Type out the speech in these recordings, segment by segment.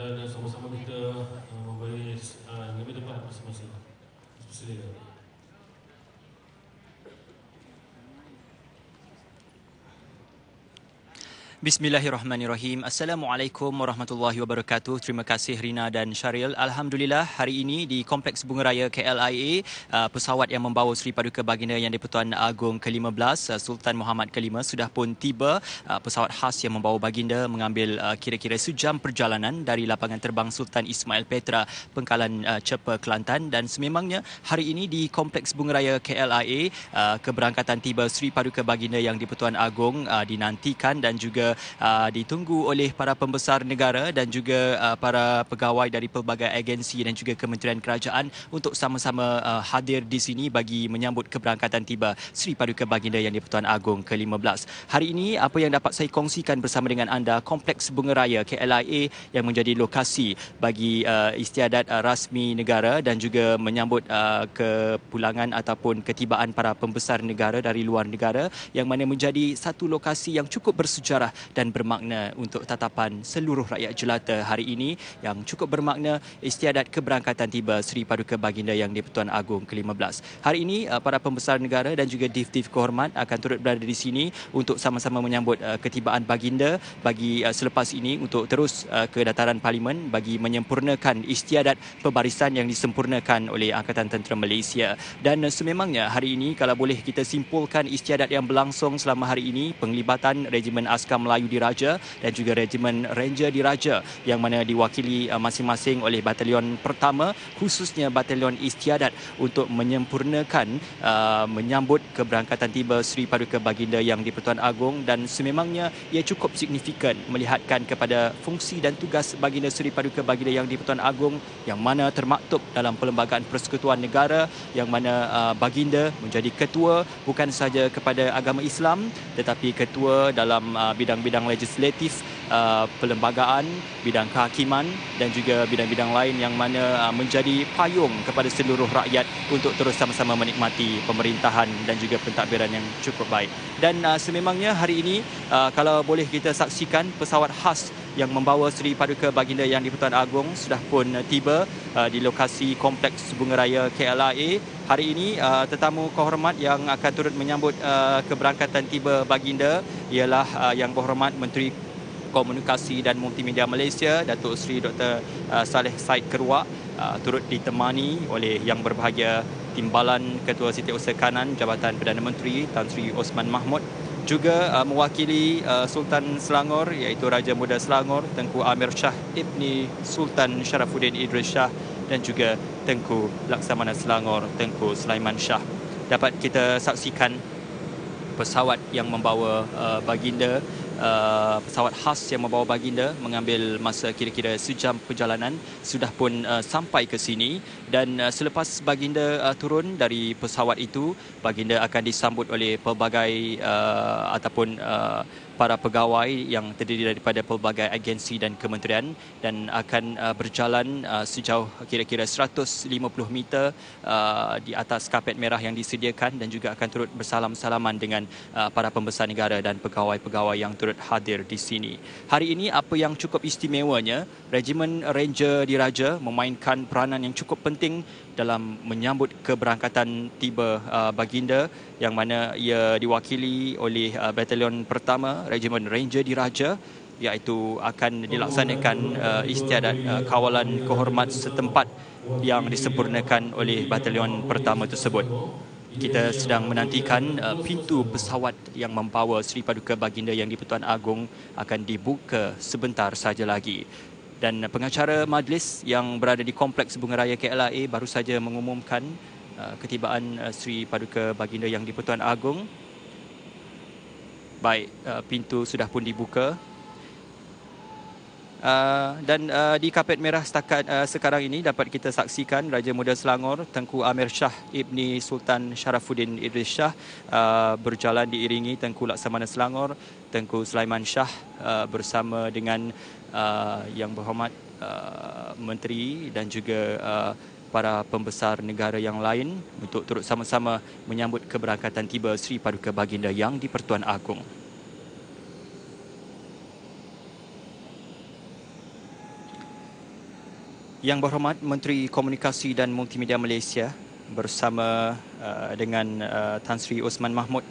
dan sama-sama kita uh, memberi uh, lebih masing-masing. Silakan. Bismillahirrahmanirrahim. Assalamualaikum warahmatullahi wabarakatuh. Terima kasih Rina dan Syaril. Alhamdulillah hari ini di Kompleks Bunga Raya KLIA, uh, pesawat yang membawa Sri Paduka Baginda Yang di-Pertuan Agong ke-15 uh, Sultan Muhammad ke-5 sudah pun tiba. Uh, pesawat khas yang membawa baginda mengambil kira-kira sejam perjalanan dari lapangan terbang Sultan Ismail Petra, Pengkalan Cepa Kelantan dan sememangnya hari ini di Kompleks Bunga Raya KLIA keberangkatan tiba Sri Paduka Baginda Yang di-Pertuan Agong dinantikan dan juga uh, ditunggu oleh para pembesar negara dan juga uh, para pegawai dari pelbagai agensi dan juga kementerian kerajaan untuk sama-sama uh, hadir di sini bagi menyambut keberangkatan tiba Sri Paduka Baginda Yang di-Pertuan Agong ke-15. Hari ini apa yang dapat saya kongsikan bersama dengan anda Kompleks Bunga Raya KLIA yang menjadi lokasi bagi uh, istiadat uh, rasmi negara dan juga menyambut uh, kepulangan ataupun ketibaan para pembesar negara dari luar negara yang mana menjadi satu lokasi yang cukup bersejarah dan bermakna untuk tatapan seluruh rakyat jelata hari ini yang cukup bermakna istiadat keberangkatan tiba Sri Paduka Baginda Yang di-Pertuan Agong ke-15. Hari ini uh, para pembesar negara dan juga div-div kehormat akan turut berada di sini untuk sama-sama menyambut uh, ketibaan baginda bagi uh, selepas ini untuk terus ke dataran parlimen bagi menyempurnakan istiadat pembarisan yang disempurnakan oleh Angkatan Tentera Malaysia. Dan sememangnya hari ini kalau boleh kita simpulkan istiadat yang berlangsung selama hari ini penglibatan Regimen Askar Melayu Diraja dan juga Regimen Ranger Diraja yang mana diwakili uh, masing-masing oleh Batalion Pertama khususnya Batalion Istiadat untuk menyempurnakan uh, menyambut keberangkatan tiba Sri Paduka Baginda yang di-Pertuan Agong dan sememangnya ia cukup signifikan melihatkan kepada fungsi dan tugas Baginda Sri Paduka Baginda yang di-Pertuan Agong yang mana termaktub dalam Perlembagaan Persekutuan Negara yang mana uh, Baginda menjadi ketua bukan sahaja kepada agama Islam tetapi ketua dalam uh, bidang bidang-bidang legislatif, uh, perlembagaan, bidang kehakiman dan juga bidang-bidang lain yang mana uh, menjadi payung kepada seluruh rakyat untuk terus sama-sama menikmati pemerintahan dan juga pentadbiran yang cukup baik. Dan uh, sememangnya hari ini uh, kalau boleh kita saksikan pesawat khas yang membawa Seri Paduka Baginda Yang di-Pertuan Agong sudah pun uh, tiba uh, di lokasi Kompleks Bunga Raya KLIA hari ini uh, tetamu kehormat yang akan turut menyambut keberangkatan tiba baginda ialah yang berhormat Menteri Komunikasi dan Multimedia Malaysia Datuk Seri Dr. Saleh Said Keruak turut ditemani oleh yang berbahagia Timbalan Ketua Setiausaha Kanan Jabatan Perdana Menteri Tan Sri Osman Mahmud juga uh, mewakili uh, Sultan Selangor iaitu Raja Muda Selangor Tengku Amir Shah Ibni Sultan Sharafuddin Idris Shah dan juga Tengku Laksamana Selangor Tengku Sulaiman Shah. Dapat kita saksikan pesawat yang membawa uh, baginda uh, pesawat khas yang membawa baginda mengambil masa kira-kira sejam perjalanan sudah pun uh, sampai ke sini. Dan uh, selepas baginda uh, turun dari pesawat itu baginda akan disambut oleh pelbagai uh, ataupun uh, para pegawai yang terdiri daripada pelbagai agensi dan kementerian dan akan uh, berjalan uh, sejauh kira-kira 150 meter uh, di atas kapet merah yang disediakan dan juga akan turut bersalam-salaman dengan uh, para pembesar negara dan pegawai-pegawai yang turut hadir di sini. Hari ini apa yang cukup istimewanya, Regimen Ranger Diraja memainkan peranan yang cukup penting dalam menyambut keberangkatan tiba uh, baginda yang mana ia diwakili oleh uh, batalion pertama Regimen Ranger Diraja iaitu akan dilaksanakan uh, istiadat uh, kawalan kehormat setempat yang disempurnakan oleh batalion pertama tersebut. Kita sedang menantikan uh, pintu pesawat yang membawa Sri Paduka Baginda yang di-Pertuan Agong akan dibuka sebentar saja lagi dan pengacara majlis yang berada di Kompleks Bunga Raya KLIA baru saja mengumumkan uh, ketibaan uh, Sri Paduka Baginda yang di-Pertuan Agong. Baik, uh, pintu sudah pun dibuka. Uh, dan uh, di kapet merah setakat uh, sekarang ini dapat kita saksikan Raja Muda Selangor Tengku Amir Shah Ibni Sultan Sharafuddin Idris Shah uh, berjalan diiringi Tengku Laksamana Selangor Tengku Sulaiman Shah uh, bersama dengan uh, yang berhormat uh, menteri dan juga uh, para pembesar negara yang lain untuk turut sama-sama menyambut keberangkatan tiba Sri Paduka Baginda yang di Pertuan Agong. Yang berhormat Menteri Komunikasi dan Multimedia Malaysia bersama uh, dengan uh, Tan Sri Osman Mahmud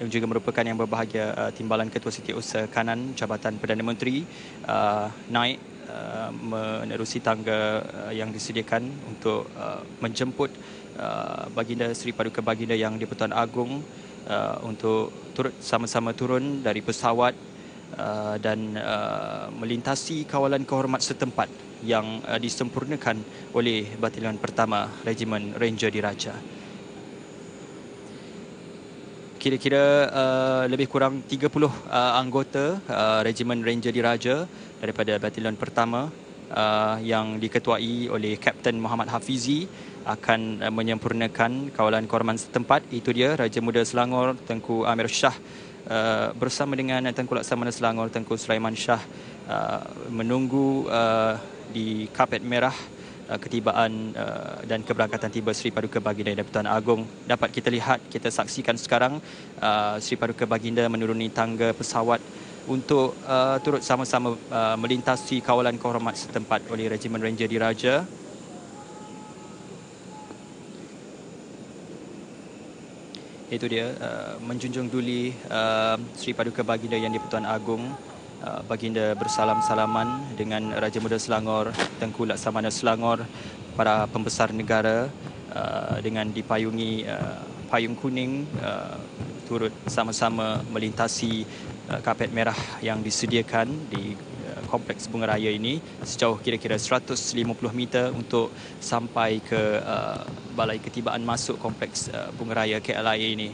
yang juga merupakan yang berbahagia uh, Timbalan Ketua Setiausaha Kanan Jabatan Perdana Menteri uh, naik uh, menerusi tangga uh, yang disediakan untuk uh, menjemput uh, Baginda Seri Paduka Baginda yang di-Pertuan Agong uh, untuk turut sama-sama turun dari pesawat uh, dan uh, melintasi kawalan kehormat setempat yang uh, disempurnakan oleh Batalion Pertama Regimen Ranger Diraja kira-kira uh, lebih kurang 30 uh, anggota uh, Regimen Ranger Diraja daripada Batalion Pertama uh, yang diketuai oleh Kapten Muhammad Hafizi akan uh, menyempurnakan kawalan korman setempat. Itu dia Raja Muda Selangor Tengku Amir Shah uh, bersama dengan Tengku Laksamana Selangor Tengku Sulaiman Shah uh, menunggu uh, di kapet merah Uh, ketibaan uh, dan keberangkatan tiba Sri Paduka Baginda dan Pertuan Agong dapat kita lihat kita saksikan sekarang uh, Sri Paduka Baginda menuruni tangga pesawat untuk uh, turut sama-sama uh, melintasi kawalan kehormat setempat oleh Regimen Ranger Diraja. Itu dia uh, menjunjung duli uh, Sri Paduka Baginda yang di-Pertuan Agong Uh, baginda bersalam-salaman dengan Raja Muda Selangor, Tengku Laksamana Selangor, para pembesar negara uh, dengan dipayungi uh, payung kuning turut sama-sama melintasi kapet merah yang disediakan di kompleks bunga raya ini sejauh kira-kira 150 meter untuk sampai ke balai ketibaan masuk kompleks bunga raya KLIA ini.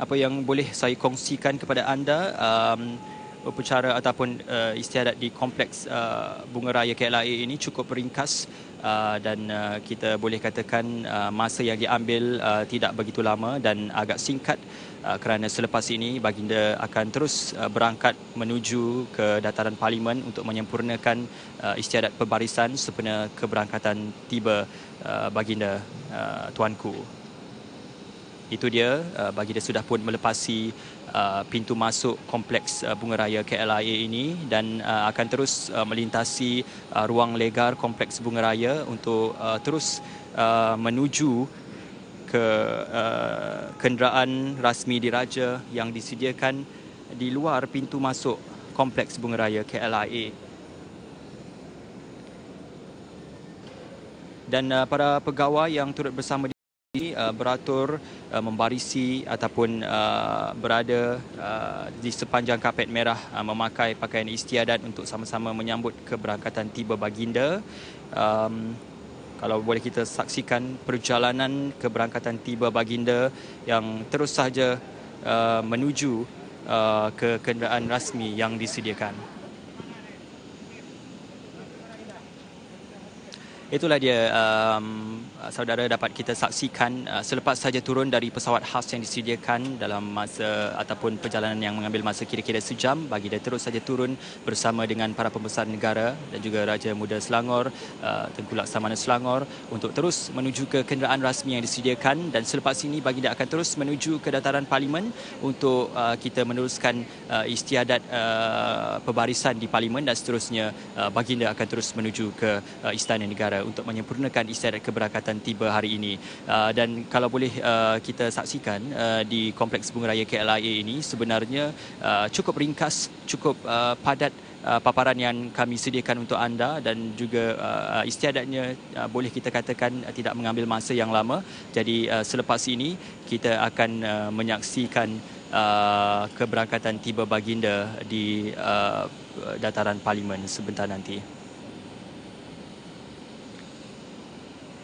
apa yang boleh saya kongsikan kepada anda um, upacara ataupun uh, istiadat di kompleks uh, Bunga Raya KLIA ini cukup ringkas uh, dan uh, kita boleh katakan uh, masa yang diambil tidak begitu lama dan agak singkat. Kerana selepas ini baginda akan terus berangkat menuju ke dataran parlimen untuk menyempurnakan istiadat pembarisan sempena keberangkatan tiba baginda tuanku itu dia uh, bagi dia sudah pun melepasi uh, pintu masuk kompleks uh, bunga raya KLIA ini dan uh, akan terus uh, melintasi uh, ruang legar kompleks bunga raya untuk uh, terus uh, menuju ke uh, kenderaan rasmi diraja yang disediakan di luar pintu masuk kompleks bunga raya KLIA dan uh, para pegawai yang turut bersama uh, beratur uh, membarisi ataupun uh, berada uh, di sepanjang kapet merah uh, memakai pakaian istiadat untuk sama-sama menyambut keberangkatan tiba baginda. Um, kalau boleh kita saksikan perjalanan keberangkatan tiba baginda yang terus sahaja uh, menuju uh, ke kenderaan rasmi yang disediakan Itulah dia um, saudara dapat kita saksikan uh, selepas saja turun dari pesawat khas yang disediakan dalam masa ataupun perjalanan yang mengambil masa kira-kira sejam. Bagi dia terus saja turun bersama dengan para pembesar negara dan juga Raja Muda Selangor, uh, Tengku Laksamana Selangor untuk terus menuju ke kenderaan rasmi yang disediakan. Dan selepas ini bagi dia akan terus menuju ke dataran parlimen untuk uh, kita meneruskan uh, istiadat uh, pembarisan di parlimen dan seterusnya uh, baginda akan terus menuju ke uh, istana negara untuk menyempurnakan istiadat keberangkatan tiba hari ini. Uh, dan kalau boleh uh, kita saksikan uh, di Kompleks Bunga Raya KLIA ini sebenarnya uh, cukup ringkas, cukup uh, padat Uh, paparan yang kami sediakan untuk anda dan juga uh, istiadatnya uh, boleh kita katakan uh, tidak mengambil masa yang lama. Jadi uh, selepas ini kita akan uh, menyaksikan uh, keberangkatan tiba baginda di uh, dataran parlimen sebentar nanti.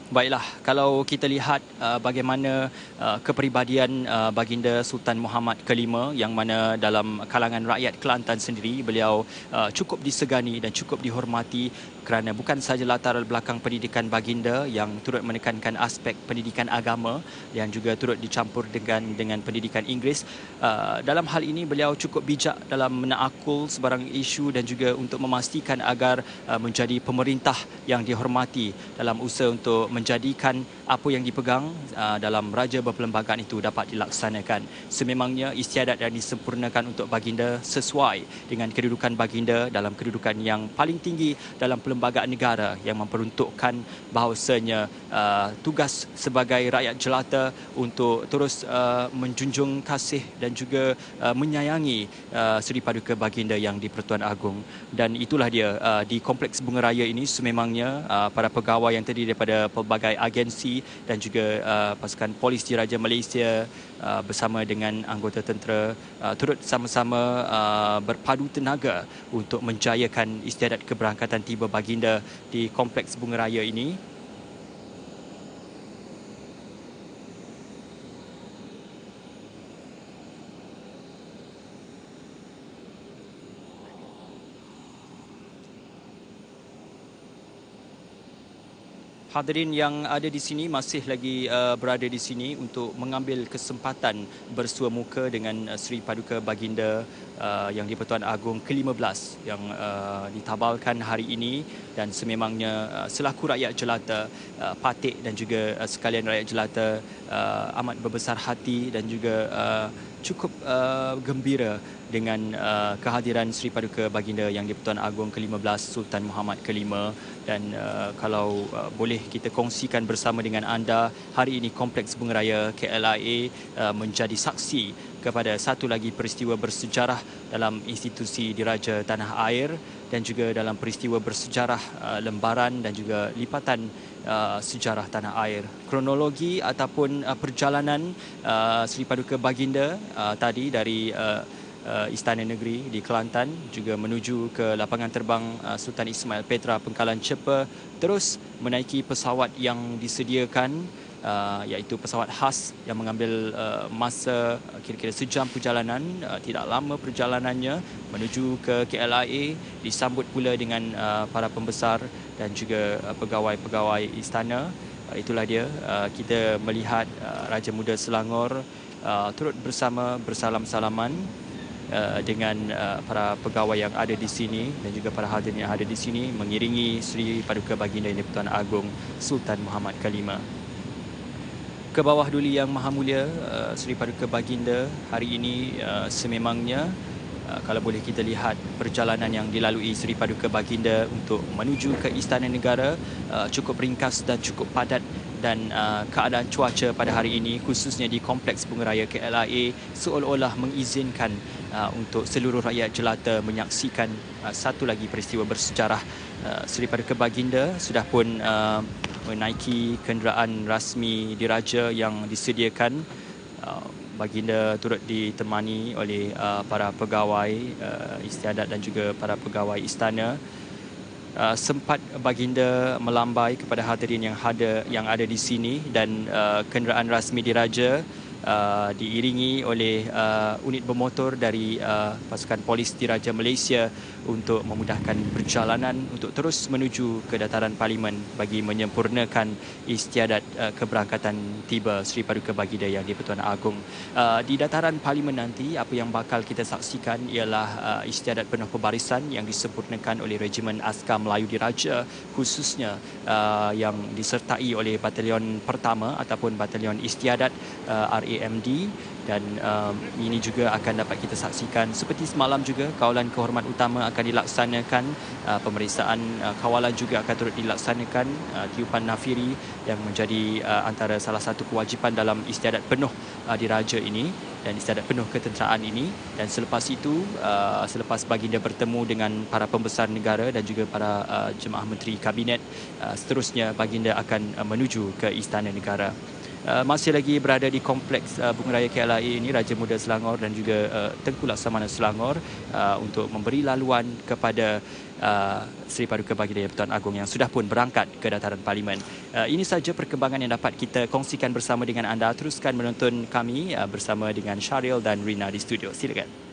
Baiklah, kalau kita lihat uh, bagaimana uh, kepribadian uh, baginda Sultan Muhammad kelima yang mana dalam kalangan rakyat Kelantan sendiri beliau uh, cukup disegani dan cukup dihormati kerana bukan sahaja latar belakang pendidikan baginda yang turut menekankan aspek pendidikan agama yang juga turut dicampur dengan dengan pendidikan Inggeris. Uh, dalam hal ini beliau cukup bijak dalam menakul sebarang isu dan juga untuk memastikan agar uh, menjadi pemerintah yang dihormati dalam usaha untuk menjadikan apa yang dipegang uh, dalam Raja Berperlembagaan itu dapat dilaksanakan. Sememangnya istiadat yang disempurnakan untuk baginda sesuai dengan kedudukan baginda dalam kedudukan yang paling tinggi dalam perlembagaan negara yang memperuntukkan bahawasanya uh, tugas sebagai rakyat jelata untuk terus uh, menjunjung kasih dan juga uh, menyayangi uh, Seri Paduka Baginda yang di Pertuan Agong dan itulah dia uh, di Kompleks Bunga Raya ini sememangnya uh, para pegawai yang terdiri daripada pelbagai agensi dan juga uh, pasukan polis diraja Malaysia uh, bersama dengan anggota tentera uh, turut sama-sama uh, berpadu tenaga untuk menjayakan istiadat keberangkatan tiba baginda di Kompleks Bunga Raya ini hadirin yang ada di sini masih lagi uh, berada di sini untuk mengambil kesempatan bersua muka dengan uh, Sri Paduka Baginda uh, yang di-Pertuan Agong ke-15 yang uh, ditabalkan hari ini. Dan sememangnya uh, selaku rakyat jelata uh, Patik dan juga uh, sekalian rakyat jelata uh, amat berbesar hati dan juga uh, cukup uh, gembira dengan uh, kehadiran Sri Paduka Baginda yang di-Pertuan Agong ke-15 Sultan Muhammad ke-5 dan uh, kalau uh, boleh kita kongsikan bersama dengan anda hari ini Kompleks Bunga Raya KLIA uh, menjadi saksi kepada satu lagi peristiwa bersejarah dalam institusi diraja tanah air dan juga dalam peristiwa bersejarah uh, lembaran dan juga lipatan uh, sejarah tanah air. Kronologi ataupun uh, perjalanan uh, Sri Paduka Baginda uh, tadi dari uh, uh, Istana Negeri di Kelantan juga menuju ke lapangan terbang uh, Sultan Ismail Petra Pengkalan Cepa terus menaiki pesawat yang disediakan uh, iaitu pesawat khas yang mengambil uh, masa uh, kira-kira sejam perjalanan uh, tidak lama perjalanannya menuju ke KLIA disambut pula dengan uh, para pembesar dan juga uh, pegawai-pegawai istana. Uh, itulah dia uh, kita melihat uh, Raja Muda Selangor uh, turut bersama bersalam-salaman Uh, dengan uh, para pegawai yang ada di sini dan juga para hadirin yang ada di sini mengiringi Sri Paduka Baginda Yang Pertuan Agong Sultan Muhammad Kalima. Ke bawah duli yang maha mulia uh, Sri Paduka Baginda hari ini sememangnya kalau boleh kita lihat perjalanan yang dilalui Sri Paduka Baginda untuk menuju ke Istana Negara cukup ringkas dan cukup padat dan keadaan cuaca pada hari ini khususnya di Kompleks Bunga Raya KLIA seolah-olah mengizinkan uh, untuk seluruh rakyat jelata menyaksikan uh, satu lagi peristiwa bersejarah uh, Seri Paduka Baginda sudah pun menaiki kenderaan rasmi diraja yang disediakan. Baginda turut ditemani oleh para pegawai istiadat dan juga para pegawai istana. Sempat baginda melambai kepada hadirin yang ada yang ada di sini dan kenderaan rasmi diraja uh, diiringi oleh uh, unit bermotor dari uh, pasukan polis diraja Malaysia untuk memudahkan perjalanan untuk terus menuju ke dataran parlimen bagi menyempurnakan istiadat uh, keberangkatan tiba Sri Paduka Baginda yang di Pertuan Agong. Uh, di dataran parlimen nanti apa yang bakal kita saksikan ialah uh, istiadat penuh pembarisan yang disempurnakan oleh Regimen Askar Melayu Diraja khususnya uh, yang disertai oleh batalion pertama ataupun batalion istiadat uh, RA AMD dan um, ini juga akan dapat kita saksikan seperti semalam juga kawalan kehormat utama akan dilaksanakan uh, pemeriksaan uh, kawalan juga akan turut dilaksanakan uh, tiupan nafiri yang menjadi uh, antara salah satu kewajipan dalam istiadat penuh uh, diraja ini dan istiadat penuh ketenteraan ini. Dan selepas itu uh, selepas baginda bertemu dengan para pembesar negara dan juga para uh, jemaah menteri kabinet uh, seterusnya baginda akan uh, menuju ke istana negara Uh, masih lagi berada di kompleks uh, Bunga Raya KLIA ini Raja Muda Selangor dan juga uh, Tengku Laksamana Selangor uh, untuk memberi laluan kepada uh, Seri Paduka Baginda Pertuan Agong yang sudah pun berangkat ke dataran parlimen. Uh, ini saja perkembangan yang dapat kita kongsikan bersama dengan anda. Teruskan menonton kami uh, bersama dengan Syaril dan Rina di studio. Silakan.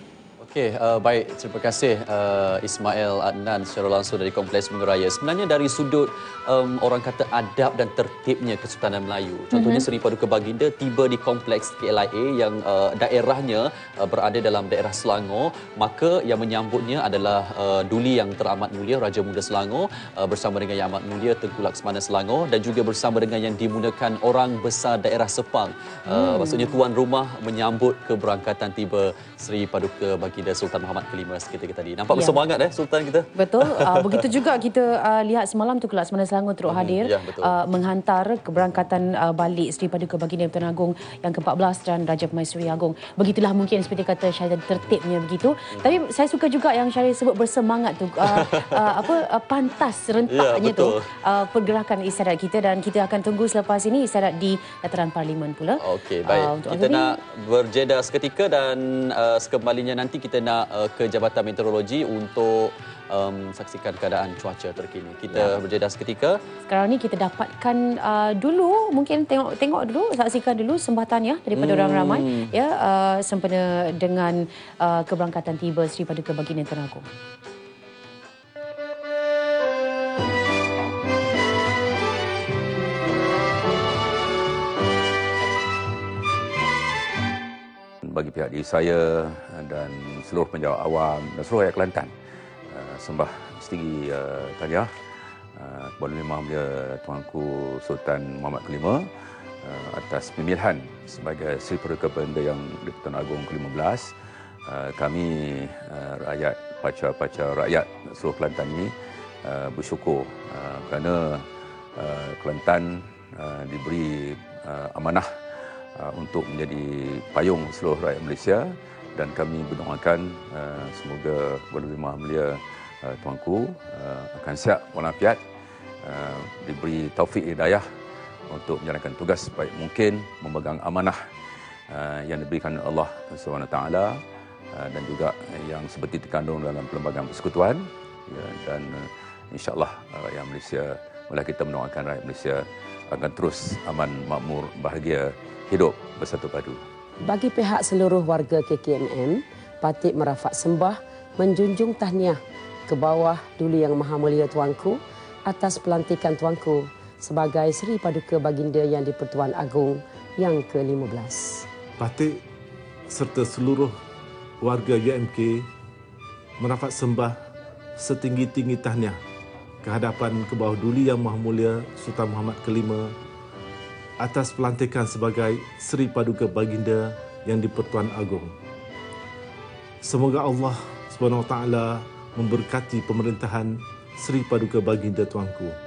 Okey, uh, baik. Terima kasih uh, Ismail Adnan secara langsung dari Kompleks Bunga Sebenarnya dari sudut um, orang kata adab dan tertibnya Kesultanan Melayu. Contohnya mm-hmm. Seri Paduka Baginda tiba di Kompleks KLIA yang uh, daerahnya uh, berada dalam daerah Selangor, maka yang menyambutnya adalah uh, Duli yang teramat mulia Raja Muda Selangor uh, bersama dengan Yang Amat Mulia Tengku Laksmana Selangor dan juga bersama dengan yang dimuliakan orang besar daerah Sepang. Uh, mm. Maksudnya tuan rumah menyambut keberangkatan tiba Seri Paduka Baginda Baginda Sultan Muhammad kelima seketika tadi. Nampak ya. bersemangat eh Sultan kita. Betul. Uh, begitu juga kita uh, lihat semalam tu Kelab Semana Selangor turut hmm, hadir ya, uh, menghantar keberangkatan uh, balik Seri Paduka Baginda Tuan Agong yang ke-14 dan Raja Pemaisuri Agong. Begitulah mungkin seperti kata Syahid tertibnya begitu. Hmm. Tapi saya suka juga yang Syahid sebut bersemangat tu uh, uh, apa uh, pantas rentaknya ya, tu uh, pergerakan istiadat kita dan kita akan tunggu selepas ini istiadat di dataran parlimen pula. Okey baik. Uh, kita nak berjeda seketika dan uh, sekembalinya nanti kita kita nak uh, ke Jabatan Meteorologi untuk um, saksikan keadaan cuaca terkini. Kita ya. berjeda seketika. Sekarang ni kita dapatkan uh, dulu mungkin tengok tengok dulu saksikan dulu sembatan ya daripada hmm. orang ramai ya uh, sempena dengan uh, keberangkatan tiba Sri Paduka Baginda Tuan bagi pihak diri saya dan seluruh penjawat awam dan seluruh rakyat Kelantan. Uh, sembah setinggi uh, tahniah. Uh, kepada Lima Mulia Tuanku Sultan Muhammad Kelima uh, atas pemilihan sebagai Sri Pertuka Benda yang di-Pertuan Agong ke-15 uh, kami uh, rakyat pacar-pacar rakyat seluruh Kelantan ini uh, bersyukur uh, kerana uh, Kelantan uh, diberi uh, amanah Uh, untuk menjadi payung seluruh rakyat Malaysia. Dan kami berdoakan uh, semoga Boleh Maha Mulia uh, Tuanku uh, akan siap walafiat uh, diberi taufik hidayah untuk menjalankan tugas sebaik mungkin memegang amanah uh, yang diberikan Allah SWT uh, dan juga yang seperti terkandung dalam perlembagaan persekutuan. Ya, dan uh, insyaAllah uh, rakyat Malaysia Malah kita mendoakan rakyat Malaysia akan terus aman, makmur, bahagia hidup bersatu padu. Bagi pihak seluruh warga KKMM, patut merafak sembah menjunjung tahniah ke bawah Duli Yang Maha Mulia Tuanku atas pelantikan Tuanku sebagai Seri Paduka Baginda Yang di-Pertuan Agong yang ke-15. Patut serta seluruh warga UMK merafak sembah setinggi-tinggi tahniah kehadapan ke bawah Duli Yang Maha Mulia Sultan Muhammad kelima atas pelantikan sebagai Seri Paduka Baginda yang di-Pertuan Agong. Semoga Allah Taala memberkati pemerintahan Seri Paduka Baginda Tuanku.